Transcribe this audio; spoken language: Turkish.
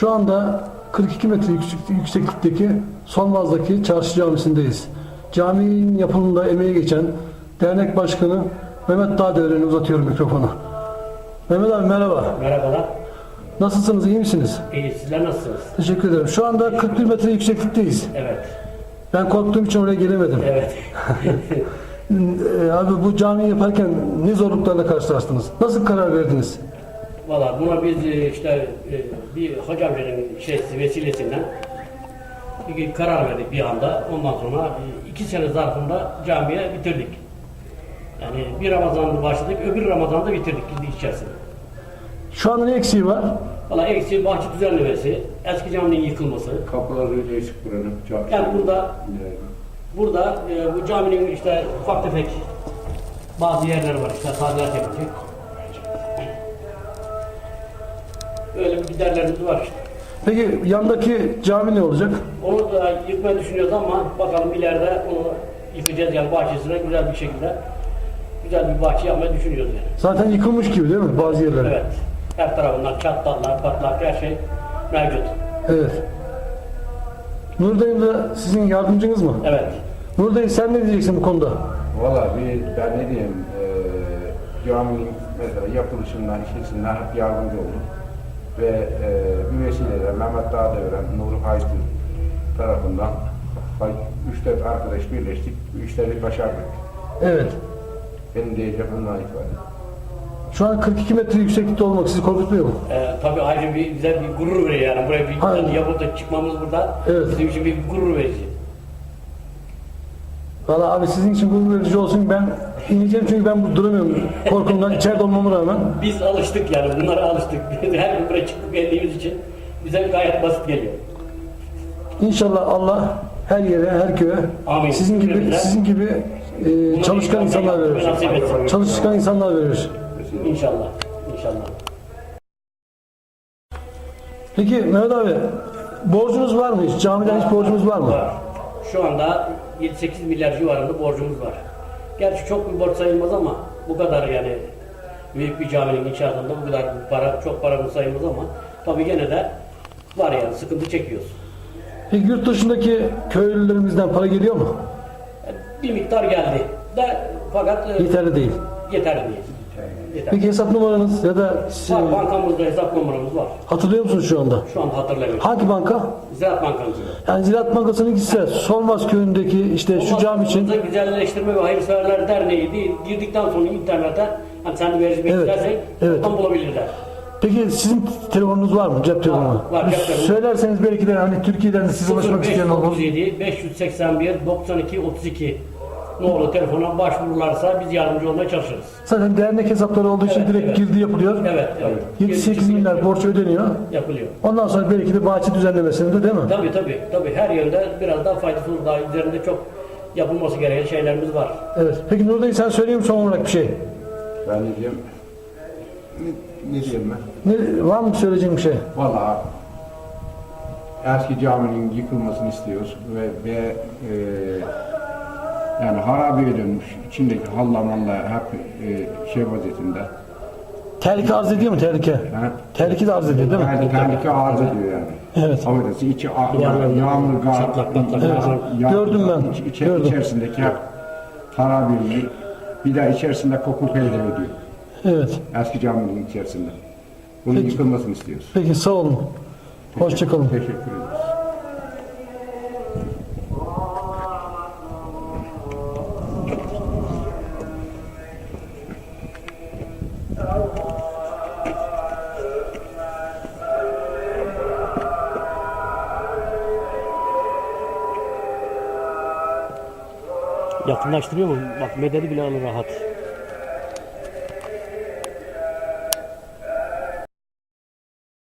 Şu anda 42 metre yüksek- yükseklikteki Solmaz'daki Çarşı Camisi'ndeyiz. Caminin yapımında emeği geçen dernek başkanı Mehmet Dağdeveren'e uzatıyorum mikrofonu. Mehmet abi merhaba. Merhabalar. Nasılsınız, iyi misiniz? İyi, sizler nasılsınız? Teşekkür ederim. Şu anda 41 metre yükseklikteyiz. Evet. Ben korktuğum için oraya gelemedim. Evet. Ee, Abi bu camiyi yaparken ne zorluklarla karşılaştınız? Nasıl karar verdiniz? Valla buna biz e, işte e, bir hocamcının şeysi vesilesinden bir karar verdik bir anda. Ondan sonra e, iki sene zarfında camiye bitirdik. Yani bir Ramazan'da başladık, öbür Ramazan'da bitirdik kendi içerisinde. Şu anda ne eksiği var? Valla eksi bahçe düzenlemesi, eski caminin yıkılması. Kapıları değişik buranın. Cami. Yani burada burada e, bu caminin işte ufak tefek bazı yerler var işte tadilat yapılacak. Öyle bir giderlerimiz var işte. Peki yandaki cami ne olacak? Onu da yıkmayı düşünüyoruz ama bakalım ileride onu yıkacağız yani bahçesine güzel bir şekilde güzel bir bahçe yapmayı düşünüyoruz yani. Zaten yıkılmış gibi değil mi bazı yerler? Evet. Her tarafından çatallar, patlak her şey mevcut. Evet. Nur dayım da sizin yardımcınız mı? Evet. Nur dayı sen ne diyeceksin bu konuda? Valla bir ben ne diyeyim eee caminin mesela yapılışından, işlesinden hep yardımcı oldum. Ve eee bir vesileyle Mehmet Dağdevren, Nuri Haydın tarafından 3-4 arkadaş birleştik. Bu işleri başardık. Evet. Benim diyeceğim bundan itibaren. Şu an 42 metre yükseklikte olmak sizi korkutmuyor mu? Ee, tabii ayrıca bir güzel bir gurur veriyor yani buraya bir yapıp da çıkmamız burada Evet. bizim için bir gurur verici. Valla abi sizin için gurur verici olsun. Ben ineceğim çünkü ben duramıyorum. Korkumdan içeride olmama rağmen. Biz alıştık yani bunlara alıştık. Her gün buraya çıkıp geldiğimiz için bize gayet basit geliyor. İnşallah Allah her yere, her köye Amin. sizin gibi sizin gibi e, çalışkan insanlar verir. Çalışkan insanlar verir. İnşallah. İnşallah. Peki Mehmet abi borcunuz var mı hiç? Camiden hiç borcunuz var mı? Şu anda 7-8 milyar civarında borcumuz var. Gerçi çok bir borç sayılmaz ama bu kadar yani büyük bir caminin inşaatında bu kadar para çok paramız sayılmaz ama tabii gene de var yani sıkıntı çekiyoruz. Peki yurt dışındaki köylülerimizden para geliyor mu? Bir miktar geldi. De fakat e, Yeterli değil. yeterli değil. Yeterli. Peki hesap numaranız ya da Var, bankamızda hesap numaramız var. hatırlıyor musunuz şu anda? Şu an hatırlamıyorum. Hangi banka? Ziraat Bankamızda. Yani Ziraat Bankası'nın gitse Solmaz köyündeki işte şu cam için sonra Güzelleştirme ve Hayırseverler Derneği değil, girdikten sonra internete hani sen de vermek Evet, istersen evet. oradan bulabilirler. Peki sizin telefonunuz var mı? Cep telefonu. var, Bir cep telefonu. Söylerseniz belki de hani Türkiye'den de size ulaşmak isteyen olur. 0537 581 92 32 nolu telefona başvururlarsa biz yardımcı olmaya çalışırız. Zaten dernek hesapları olduğu için Evet, direkt evet. girdi yapılıyor. Evet, evet. 7-8 milyar borç ödeniyor. yapılıyor. Ondan sonra belki de bahçe düzenlemesinde değil mi? Tabii tabii. Tabii her yönde biraz daha faydası olur. Daha üzerinde çok yapılması gereken şeylerimiz var. Evet. Peki Nurdayı sen söyleyeyim son olarak bir şey. Ben ne diyeyim? Ne, ne diyeyim ben? Ne, var mı söyleyeceğin bir şey? Valla eski caminin yıkılmasını istiyoruz ve, ve e, yani harabeye dönmüş içindeki halla malla hep e, şey vaziyetinde. Tehlike arz ediyor mu tehlike? Ha? Tehlike de arz ediyor değil mi? Yani tehlike arz ediyor yani. Evet. Affedersin içi a- ya- yağmur, gar, Çatlak. Evet. yağ- Gördüm ben, iç- içe- gördüm. içerisindeki hep harabeyliği bir de içerisinde koku peyda ediyor. Evet. Eski caminin içerisinde. Bunun Peki. yıkılmasını istiyoruz. Peki sağ olun. Hoşçakalın. Teşekkür ederiz. Yakınlaştırıyor mu? Bak medeni bile alır rahat.